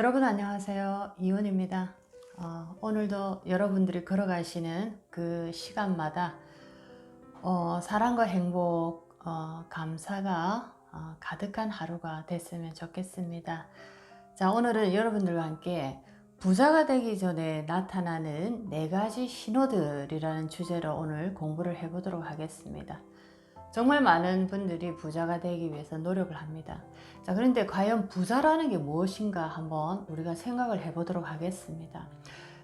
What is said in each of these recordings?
여러분 안녕하세요. 이훈입니다. 어, 오늘도 여러분들이 걸어가시는 그 시간마다 어, 사랑과 행복, 어, 감사가 어, 가득한 하루가 됐으면 좋겠습니다. 자, 오늘은 여러분들과 함께 부자가 되기 전에 나타나는 네 가지 신호들이라는 주제로 오늘 공부를 해보도록 하겠습니다. 정말 많은 분들이 부자가 되기 위해서 노력을 합니다. 자, 그런데 과연 부자라는 게 무엇인가 한번 우리가 생각을 해보도록 하겠습니다.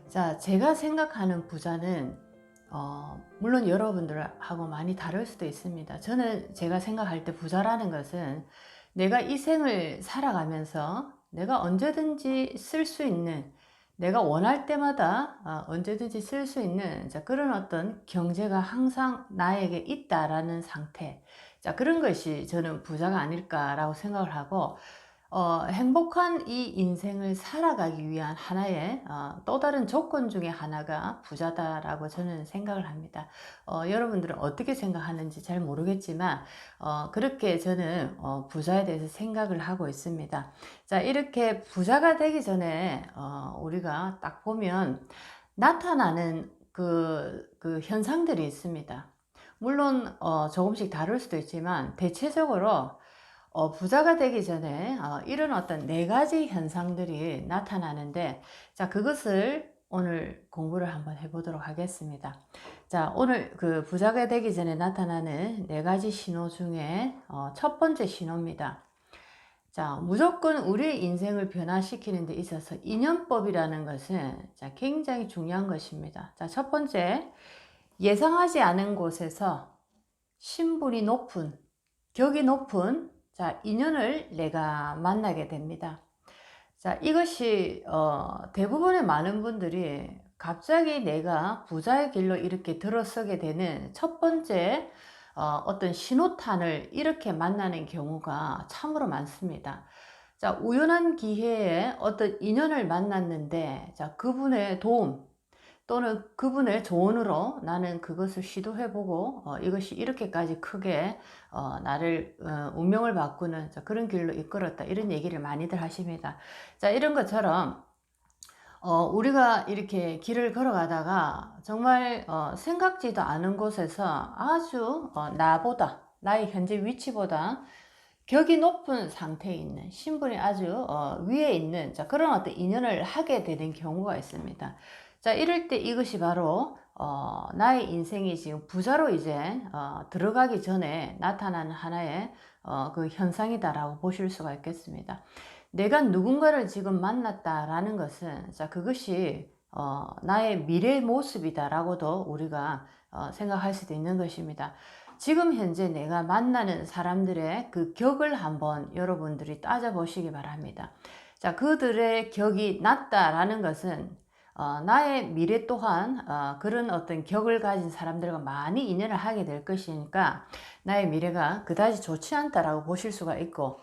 자, 제가 생각하는 부자는 어, 물론 여러분들하고 많이 다를 수도 있습니다. 저는 제가 생각할 때 부자라는 것은 내가 이 생을 살아가면서 내가 언제든지 쓸 수 있는 내가 원할 때마다 어, 언제든지 쓸 수 있는 자, 그런 어떤 경제가 항상 나에게 있다라는 상태. 자, 그런 것이 저는 부자가 아닐까라고 생각을 하고, 어, 행복한 이 인생을 살아가기 위한 하나의 어, 또 다른 조건 중에 하나가 부자다라고 저는 생각을 합니다. 어, 여러분들은 어떻게 생각하는지 잘 모르겠지만 어, 그렇게 저는 어, 부자에 대해서 생각을 하고 있습니다. 자 이렇게 부자가 되기 전에 어, 우리가 딱 보면 나타나는 그, 그 현상들이 있습니다. 물론 어, 조금씩 다를 수도 있지만 대체적으로 어, 부자가 되기 전에 어, 이런 어떤 네 가지 현상들이 나타나는데 자 그것을 오늘 공부를 한번 해보도록 하겠습니다. 자 오늘 그 부자가 되기 전에 나타나는 네 가지 신호 중에 어, 첫 번째 신호입니다. 자 무조건 우리의 인생을 변화시키는 데 있어서 인연법이라는 것은 자 굉장히 중요한 것입니다. 자첫 번째 예상하지 않은 곳에서 신분이 높은 격이 높은 자, 인연을 내가 만나게 됩니다. 자, 이것이 어, 대부분의 많은 분들이 갑자기 내가 부자의 길로 이렇게 들어서게 되는 첫 번째 어, 어떤 신호탄을 이렇게 만나는 경우가 참으로 많습니다. 자, 우연한 기회에 어떤 인연을 만났는데, 자, 그분의 도움, 또는 그분의 조언으로 나는 그것을 시도해보고 어, 이것이 이렇게까지 크게 어, 나를 어, 운명을 바꾸는 자, 그런 길로 이끌었다 이런 얘기를 많이들 하십니다. 자 이런 것처럼 어, 우리가 이렇게 길을 걸어가다가 정말 어, 생각지도 않은 곳에서 아주 어, 나보다 나의 현재 위치보다 격이 높은 상태에 있는 신분이 아주 어, 위에 있는 자, 그런 어떤 인연을 하게 되는 경우가 있습니다. 자, 이럴 때 이것이 바로 어, 나의 인생이 지금 부자로 이제 어, 들어가기 전에 나타나는 하나의 어, 그 현상이다라고 보실 수가 있겠습니다. 내가 누군가를 지금 만났다라는 것은 자 그것이 어, 나의 미래 모습이다라고도 우리가 어, 생각할 수도 있는 것입니다. 지금 현재 내가 만나는 사람들의 그 격을 한번 여러분들이 따져보시기 바랍니다. 자, 그들의 격이 낮다라는 것은 어, 나의 미래 또한 어, 그런 어떤 격을 가진 사람들과 많이 인연을 하게 될 것이니까 나의 미래가 그다지 좋지 않다라고 보실 수가 있고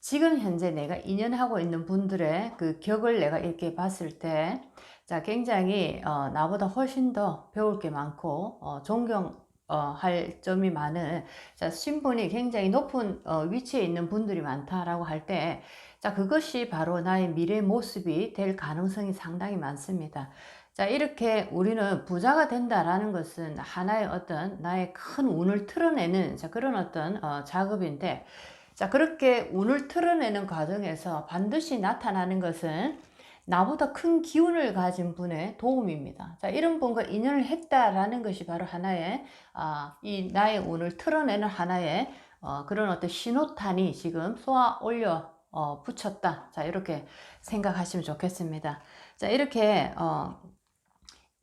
지금 현재 내가 인연하고 있는 분들의 그 격을 내가 이렇게 봤을 때 자, 굉장히 어, 나보다 훨씬 더 배울 게 많고 어, 존경 어, 할 점이 많은 자, 신분이 굉장히 높은 어, 위치에 있는 분들이 많다라고 할때 자, 그것이 바로 나의 미래 모습이 될 가능성이 상당히 많습니다. 자, 이렇게 우리는 부자가 된다라는 것은 하나의 어떤 나의 큰 운을 틀어내는 자, 그런 어떤 어, 작업인데 자, 그렇게 운을 틀어내는 과정에서 반드시 나타나는 것은 나보다 큰 기운을 가진 분의 도움입니다. 자, 이런 분과 인연을 했다라는 것이 바로 하나의, 아, 이 나의 운을 틀어내는 하나의 어, 그런 어떤 신호탄이 지금 쏘아 올려 어, 붙였다. 자, 이렇게 생각하시면 좋겠습니다. 자, 이렇게, 어,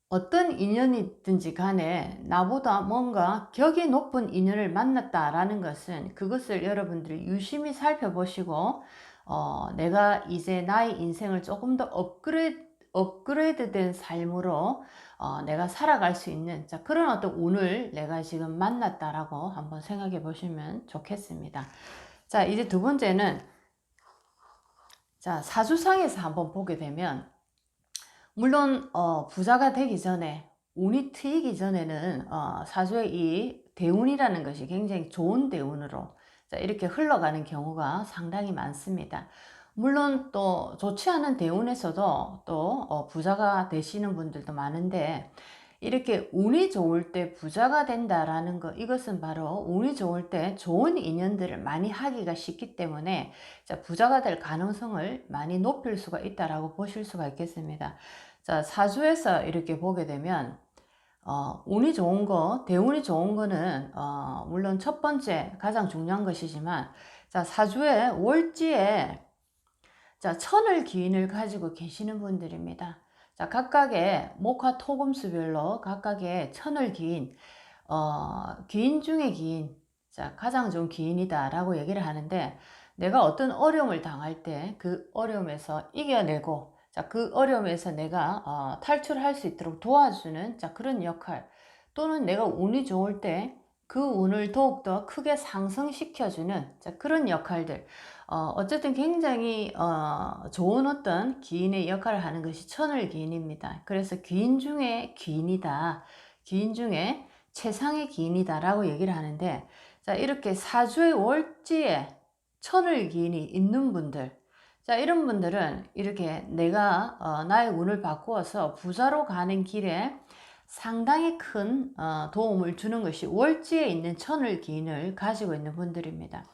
어떤 인연이든지 간에 나보다 뭔가 격이 높은 인연을 만났다라는 것은 그것을 여러분들이 유심히 살펴보시고 어, 내가 이제 나의 인생을 조금 더 업그레이드, 업그레이드 된 삶으로 어, 내가 살아갈 수 있는 자, 그런 어떤 운을 내가 지금 만났다라고 한번 생각해 보시면 좋겠습니다. 자, 이제 두 번째는 자, 사주상에서 한번 보게 되면 물론 어, 부자가 되기 전에 운이 트이기 전에는 어, 사주의 이 대운이라는 것이 굉장히 좋은 대운으로 자, 이렇게 흘러가는 경우가 상당히 많습니다. 물론 또 좋지 않은 대운에서도 또 어, 부자가 되시는 분들도 많은데 이렇게 운이 좋을 때 부자가 된다라는 거 이것은 바로 운이 좋을 때 좋은 인연들을 많이 하기가 쉽기 때문에 자, 부자가 될 가능성을 많이 높일 수가 있다라고 보실 수가 있겠습니다. 자, 사주에서 이렇게 보게 되면 어, 운이 좋은 거, 대운이 좋은 거는 어, 물론 첫 번째 가장 중요한 것이지만 자, 사주에 월지에 자, 천을 기인을 가지고 계시는 분들입니다. 자, 각각의 목화 토금수별로 각각의 천을 기인, 어, 기인 중에 기인, 자, 가장 좋은 기인이다라고 얘기를 하는데, 내가 어떤 어려움을 당할 때 그 어려움에서 이겨내고, 자, 그 어려움에서 내가 어, 탈출할 수 있도록 도와주는 자, 그런 역할, 또는 내가 운이 좋을 때 그 운을 더욱더 크게 상승시켜주는 자, 그런 역할들, 어, 어쨌든 굉장히 어, 좋은 어떤 기인의 역할을 하는 것이 천을 기인입니다. 그래서 기인 중에 기인이다. 기인 중에 최상의 기인이다 라고 얘기를 하는데 자 이렇게 사주의 월지에 천을 기인이 있는 분들 자 이런 분들은 이렇게 내가 어, 나의 운을 바꾸어서 부자로 가는 길에 상당히 큰 어, 도움을 주는 것이 월지에 있는 천을 기인을 가지고 있는 분들입니다.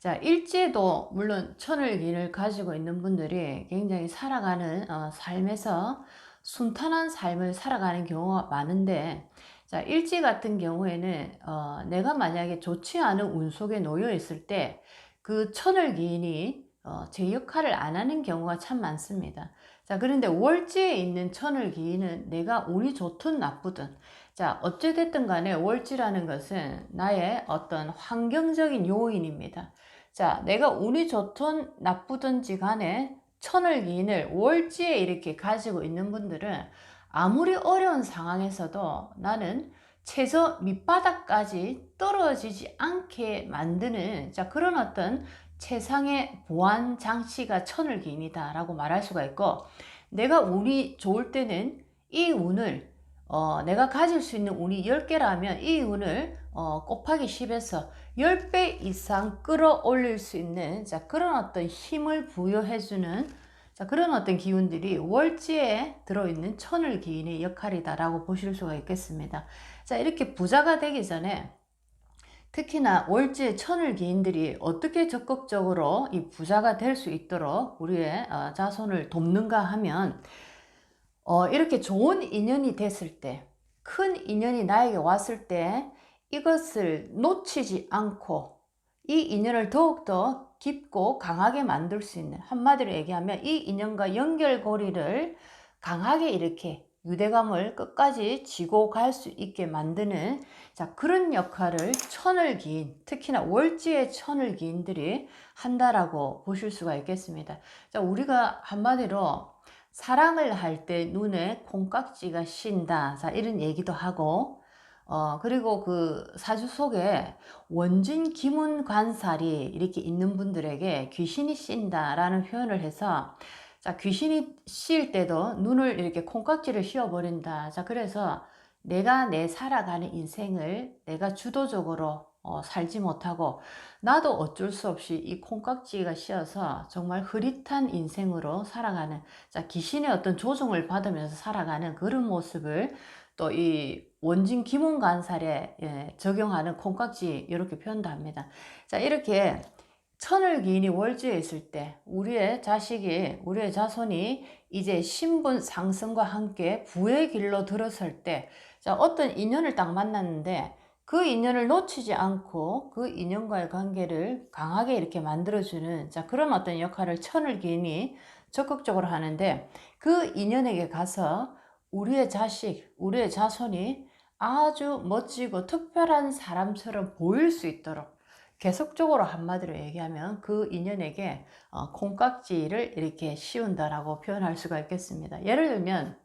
자, 일지에도 물론 천을기를 가지고 있는 분들이 굉장히 살아가는 어, 삶에서 순탄한 삶을 살아가는 경우가 많은데 자, 일지 같은 경우에는 어, 내가 만약에 좋지 않은 운 속에 놓여 있을 때 그 천을 기인이 어, 제 역할을 안 하는 경우가 참 많습니다. 자, 그런데 월지에 있는 천을 기인은 내가 운이 좋든 나쁘든 자, 어찌됐든 간에 월지라는 것은 나의 어떤 환경적인 요인입니다. 자, 내가 운이 좋든 나쁘든지 간에 천을 기인을 월지에 이렇게 가지고 있는 분들은 아무리 어려운 상황에서도 나는 최저 밑바닥까지 떨어지지 않게 만드는 자 그런 어떤 최상의 보안 장치가 천을 기인이다 라고 말할 수가 있고 내가 운이 좋을 때는 이 운을 어, 내가 가질 수 있는 운이 10개라면 이 운을 어, 곱하기 10에서 10배 이상 끌어올릴 수 있는 자, 그런 어떤 힘을 부여해주는 자, 그런 어떤 기운들이 월지에 들어있는 천을 기인의 역할이다라고 보실 수가 있겠습니다. 자, 이렇게 부자가 되기 전에 특히나 월지의 천을 기인들이 어떻게 적극적으로 이 부자가 될 수 있도록 우리의 어, 자손을 돕는가 하면 어, 이렇게 좋은 인연이 됐을 때, 큰 인연이 나에게 왔을 때 이것을 놓치지 않고 이 인연을 더욱더 깊고 강하게 만들 수 있는 한마디로 얘기하면 이 인연과 연결고리를 강하게 이렇게 유대감을 끝까지 지고 갈 수 있게 만드는 자 그런 역할을 천을 기인 특히나 월지의 천을 기인들이 한다라고 보실 수가 있겠습니다. 자 우리가 한마디로 사랑을 할 때 눈에 콩깍지가 쉰다 자 이런 얘기도 하고 어, 그리고 그 사주 속에 원진 기문 관살이 이렇게 있는 분들에게 귀신이 씬다라는 표현을 해서 자, 귀신이 씌일 때도 눈을 이렇게 콩깍지를 씌워버린다. 자, 그래서 내가 내 살아가는 인생을 내가 주도적으로 어, 살지 못하고 나도 어쩔 수 없이 이 콩깍지가 씌어서 정말 흐릿한 인생으로 살아가는 자 귀신의 어떤 조종을 받으면서 살아가는 그런 모습을 또 이 원진 기본 간살에 예, 적용하는 콩깍지 이렇게 표현도 합니다. 자 이렇게 천을 기인이 월주에 있을 때 우리의 자식이 우리의 자손이 이제 신분 상승과 함께 부의 길로 들어설 때 자, 어떤 인연을 딱 만났는데 그 인연을 놓치지 않고 그 인연과의 관계를 강하게 이렇게 만들어주는 자 그런 어떤 역할을 천을 기인이 적극적으로 하는데 그 인연에게 가서 우리의 자식, 우리의 자손이 아주 멋지고 특별한 사람처럼 보일 수 있도록 계속적으로 한마디로 얘기하면 그 인연에게 어, 콩깍지를 이렇게 씌운다라고 표현할 수가 있겠습니다. 예를 들면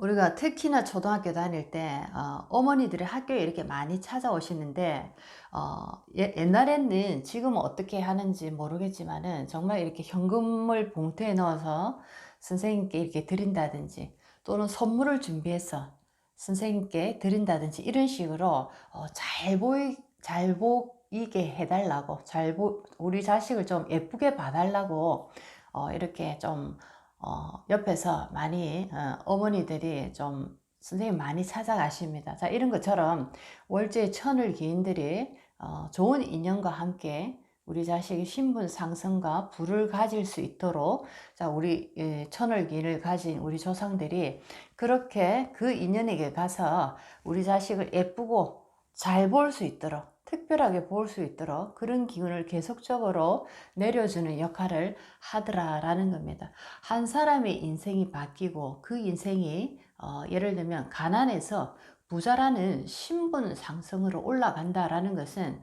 우리가 특히나 초등학교 다닐 때 어, 머니들이 학교에 이렇게 많이 찾아오시는데 어, 예, 옛날에는 지금은 어떻게 하는지 모르겠지만은 정말 이렇게 현금을 봉투에 넣어서 선생님께 이렇게 드린다든지 또는 선물을 준비해서 선생님께 드린다든지 이런 식으로 어, 잘 보이 잘 보이게 해달라고, 잘 보, 우리 자식을 좀 예쁘게 봐달라고, 어, 이렇게 좀, 어, 옆에서 많이, 어, 머니들이좀 선생님 많이 찾아가십니다. 자, 이런 것처럼 월제 천을 기인들이 어, 좋은 인연과 함께 우리 자식이 신분 상승과 부를 가질 수 있도록 자 우리 예, 천을 기를 가진 우리 조상들이 그렇게 그 인연에게 가서 우리 자식을 예쁘고 잘 볼 수 있도록 특별하게 볼 수 있도록 그런 기운을 계속적으로 내려주는 역할을 하더라라는 겁니다. 한 사람의 인생이 바뀌고 그 인생이 어, 예를 들면 가난해서 부자라는 신분 상승으로 올라간다라는 것은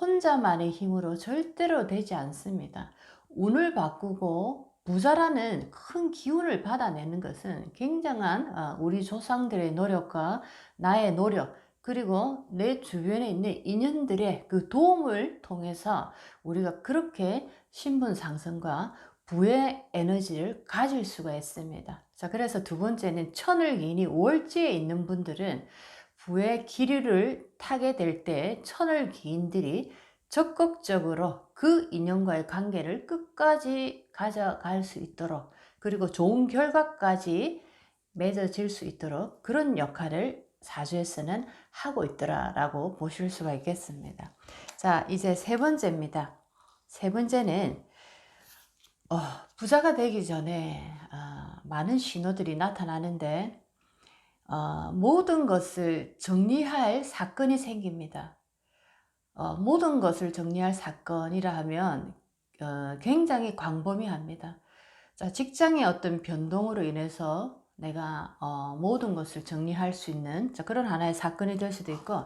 혼자만의 힘으로 절대로 되지 않습니다. 운을 바꾸고 부자라는 큰 기운을 받아내는 것은 굉장한 어, 우리 조상들의 노력과 나의 노력 그리고 내 주변에 있는 인연들의 그 도움을 통해서 우리가 그렇게 신분 상승과 부의 에너지를 가질 수가 있습니다. 자, 그래서 두 번째는 천을기인이 월지에 있는 분들은 부의 기류를 타게 될 때 천을기인들이 적극적으로 그 인연과의 관계를 끝까지 가져갈 수 있도록 그리고 좋은 결과까지 맺어질 수 있도록 그런 역할을 사주에서는 하고 있더라라고 보실 수가 있겠습니다. 자, 이제 세 번째입니다. 세 번째는 어, 부자가 되기 전에 어, 많은 신호들이 나타나는데 어, 모든 것을 정리할 사건이 생깁니다. 어, 모든 것을 정리할 사건이라 하면 어, 굉장히 광범위합니다. 자, 직장의 어떤 변동으로 인해서 내가 어, 모든 것을 정리할 수 있는 자, 그런 하나의 사건이 될 수도 있고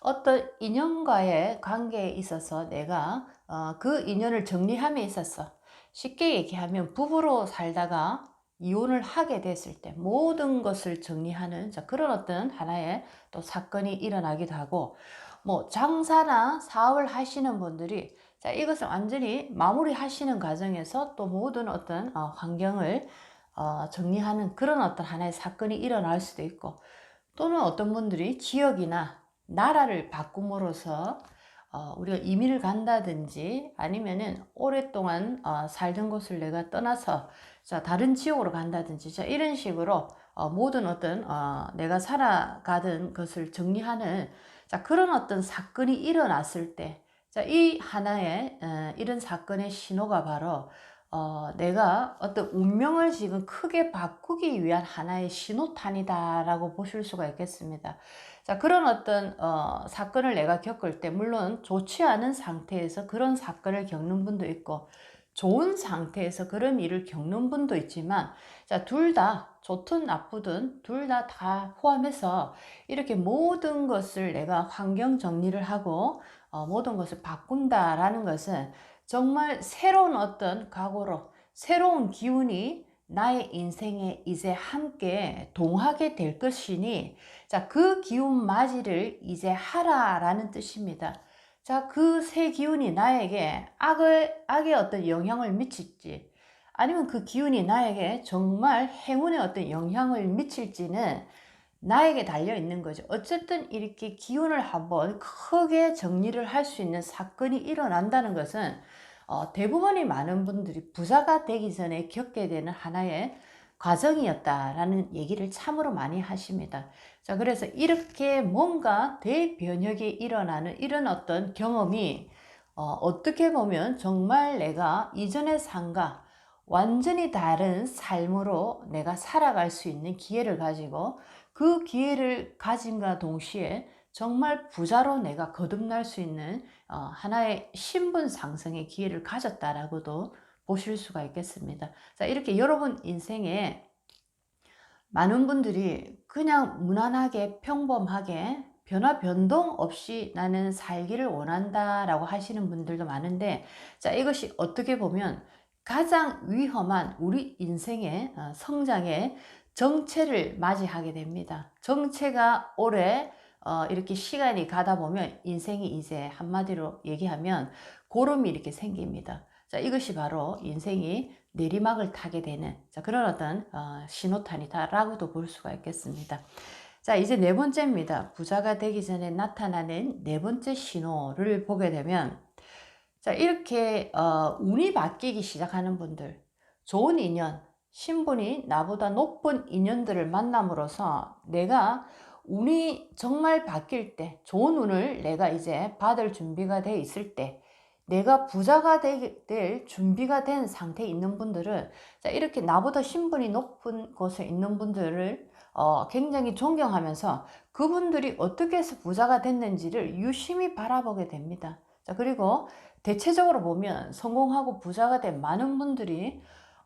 어떤 인연과의 관계에 있어서 내가 어, 그 인연을 정리함에 있어서 쉽게 얘기하면 부부로 살다가 이혼을 하게 됐을 때 모든 것을 정리하는 자, 그런 어떤 하나의 또 사건이 일어나기도 하고 뭐 장사나 사업을 하시는 분들이 자, 이것을 완전히 마무리 하시는 과정에서 또 모든 어떤 어, 환경을 어, 정리하는 그런 어떤 하나의 사건이 일어날 수도 있고 또는 어떤 분들이 지역이나 나라를 바꿈으로써 어, 우리가 이민을 간다든지 아니면은 오랫동안 어, 살던 곳을 내가 떠나서 자, 다른 지역으로 간다든지 자, 이런 식으로 어, 모든 어떤 어, 내가 살아가던 것을 정리하는 자, 그런 어떤 사건이 일어났을 때 자, 이 하나의 어, 이런 사건의 신호가 바로 어, 내가 어떤 운명을 지금 크게 바꾸기 위한 하나의 신호탄이다라고 보실 수가 있겠습니다. 자, 그런 어떤 어, 사건을 내가 겪을 때 물론 좋지 않은 상태에서 그런 사건을 겪는 분도 있고 좋은 상태에서 그런 일을 겪는 분도 있지만 자, 둘 다 좋든 나쁘든 둘 다다 포함해서 이렇게 모든 것을 내가 환경 정리를 하고 어, 모든 것을 바꾼다라는 것은 정말 새로운 어떤 각오로 새로운 기운이 나의 인생에 이제 함께 동하게 될 것이니 자, 그 기운 맞이를 이제 하라라는 뜻입니다. 자, 그 새 기운이 나에게 악을, 악의 어떤 영향을 미칠지 아니면 그 기운이 나에게 정말 행운의 어떤 영향을 미칠지는 나에게 달려 있는 거죠. 어쨌든 이렇게 기운을 한번 크게 정리를 할 수 있는 사건이 일어난다는 것은 어, 대부분이 많은 분들이 부자가 되기 전에 겪게 되는 하나의 과정이었다라는 얘기를 참으로 많이 하십니다. 자, 그래서 이렇게 뭔가 대변혁이 일어나는 이런 어떤 경험이 어, 떻게 보면 정말 내가 이전의 삶과 완전히 다른 삶으로 내가 살아갈 수 있는 기회를 가지고 그 기회를 가짐과 동시에 정말 부자로 내가 거듭날 수 있는 어, 하나의 신분 상승의 기회를 가졌다라고도 보실 수가 있겠습니다. 자, 이렇게 여러분 인생에 많은 분들이 그냥 무난하게 평범하게 변화 변동 없이 나는 살기를 원한다라고 하시는 분들도 많은데 자, 이것이 어떻게 보면 가장 위험한 우리 인생의 어, 성장의 정체를 맞이하게 됩니다. 정체가 오래 어, 이렇게 시간이 가다 보면 인생이 이제 한마디로 얘기하면 고름이 이렇게 생깁니다. 자, 이것이 바로 인생이 내리막을 타게 되는 자, 그런 어떤 어, 신호탄이다라고도 볼 수가 있겠습니다. 자, 이제 네 번째입니다. 부자가 되기 전에 나타나는 네 번째 신호를 보게 되면, 자, 이렇게, 어, 운이 바뀌기 시작하는 분들, 좋은 인연, 신분이 나보다 높은 인연들을 만남으로써 내가 운이 정말 바뀔 때, 좋은 운을 내가 이제 받을 준비가 돼 있을 때, 내가 부자가 되- 될 준비가 된 상태에 있는 분들은 자, 이렇게 나보다 신분이 높은 곳에 있는 분들을 어, 굉장히 존경하면서 그분들이 어떻게 해서 부자가 됐는지를 유심히 바라보게 됩니다. 자, 그리고 대체적으로 보면 성공하고 부자가 된 많은 분들이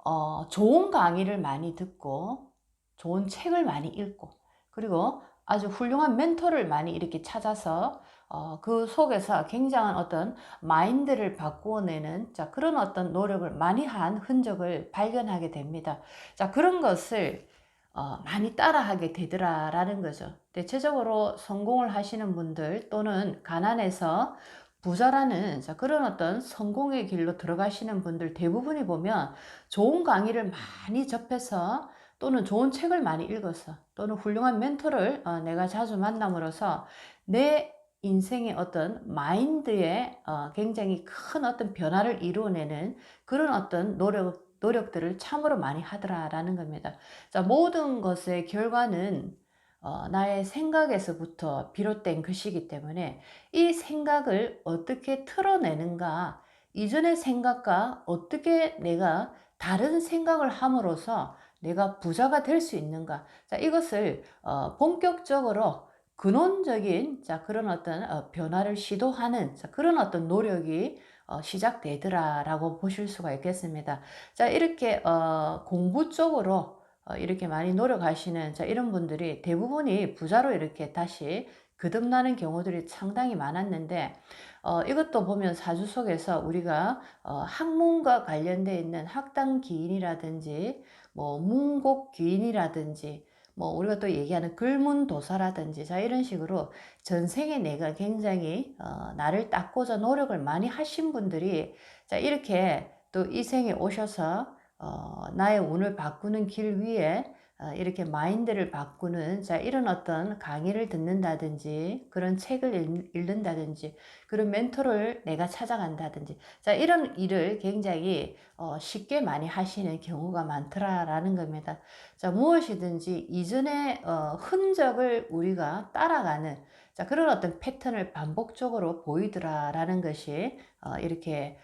어, 좋은 강의를 많이 듣고 좋은 책을 많이 읽고 그리고 아주 훌륭한 멘토를 많이 이렇게 찾아서 어, 그 속에서 굉장한 어떤 마인드를 바꾸어내는 자, 그런 어떤 노력을 많이 한 흔적을 발견하게 됩니다. 자, 그런 것을 어, 많이 따라하게 되더라라는 거죠. 대체적으로 성공을 하시는 분들 또는 가난해서 부자라는 자, 그런 어떤 성공의 길로 들어가시는 분들 대부분이 보면 좋은 강의를 많이 접해서 또는 좋은 책을 많이 읽어서 또는 훌륭한 멘토를 어, 내가 자주 만남으로써 내 인생의 어떤 마인드에 어, 굉장히 큰 어떤 변화를 이루어내는 그런 어떤 노력, 노력들을 참으로 많이 하더라라는 겁니다. 자, 모든 것의 결과는 어, 나의 생각에서부터 비롯된 것이기 때문에 이 생각을 어떻게 틀어내는가, 이전의 생각과 어떻게 내가 다른 생각을 함으로써 내가 부자가 될 수 있는가. 자, 이것을 어, 본격적으로 근원적인 자, 그런 어떤 어, 변화를 시도하는 자, 그런 어떤 노력이 어, 시작되더라라고 보실 수가 있겠습니다. 자, 이렇게 어, 공부 쪽으로 어, 이렇게 많이 노력하시는 자, 이런 분들이 대부분이 부자로 이렇게 다시 거듭나는 경우들이 상당히 많았는데 어, 이것도 보면 사주 속에서 우리가 어, 학문과 관련되어 있는 학당 기인이라든지 뭐 문곡 귀인이라든지 뭐 우리가 또 얘기하는 글문 도사라든지 자 이런 식으로 전생에 내가 굉장히 어, 나를 닦고자 노력을 많이 하신 분들이 자 이렇게 또 이 생에 오셔서 어, 나의 운을 바꾸는 길 위에 어, 이렇게 마인드를 바꾸는 자 이런 어떤 강의를 듣는다든지 그런 책을 읽, 읽는다든지 그런 멘토를 내가 찾아간다든지 자 이런 일을 굉장히 어, 쉽게 많이 하시는 경우가 많더라라는 겁니다. 자 무엇이든지 이전의 어, 흔적을 우리가 따라가는 자 그런 어떤 패턴을 반복적으로 보이더라라는 것이 어, 이렇게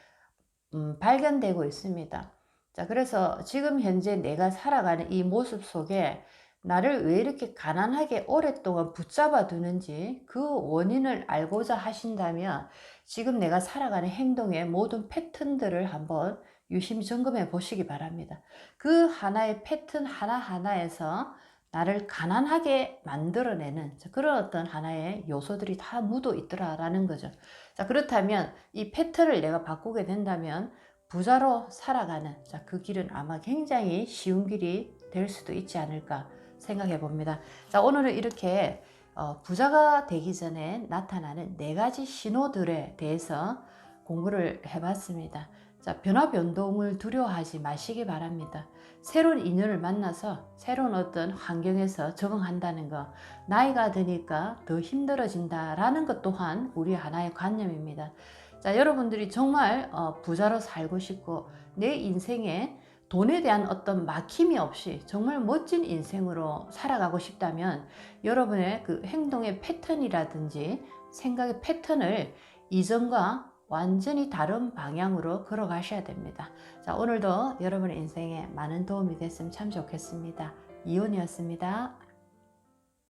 음, 발견되고 있습니다. 자, 그래서 지금 현재 내가 살아가는 이 모습 속에 나를 왜 이렇게 가난하게 오랫동안 붙잡아 두는지 그 원인을 알고자 하신다면 지금 내가 살아가는 행동의 모든 패턴들을 한번 유심히 점검해 보시기 바랍니다. 그 하나의 패턴 하나하나에서 나를 가난하게 만들어내는 그런 어떤 하나의 요소들이 다 묻어 있더라라는 거죠. 자, 그렇다면 이 패턴을 내가 바꾸게 된다면 부자로 살아가는 자, 그 길은 아마 굉장히 쉬운 길이 될 수도 있지 않을까 생각해 봅니다. 자, 오늘은 이렇게 어, 부자가 되기 전에 나타나는 네 가지 신호들에 대해서 공부를 해봤습니다. 자, 변화 변동을 두려워하지 마시기 바랍니다. 새로운 인연을 만나서 새로운 어떤 환경에서 적응한다는 것, 나이가 드니까 더 힘들어진다라는 것 또한 우리 하나의 관념입니다. 자, 여러분들이 정말 어, 부자로 살고 싶고 내 인생에 돈에 대한 어떤 막힘이 없이 정말 멋진 인생으로 살아가고 싶다면 여러분의 그 행동의 패턴이라든지 생각의 패턴을 이전과 완전히 다른 방향으로 걸어가셔야 됩니다. 자, 오늘도 여러분의 인생에 많은 도움이 됐으면 참 좋겠습니다. 이혼이었습니다.